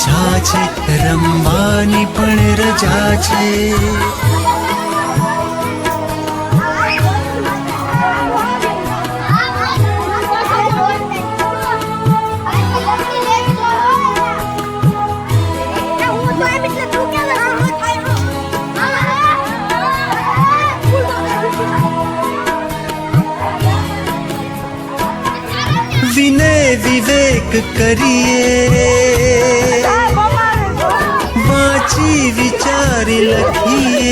મજા છે રમવાની પણ રજા છે. વિનય વિવેક કરીએ. विचार लखिए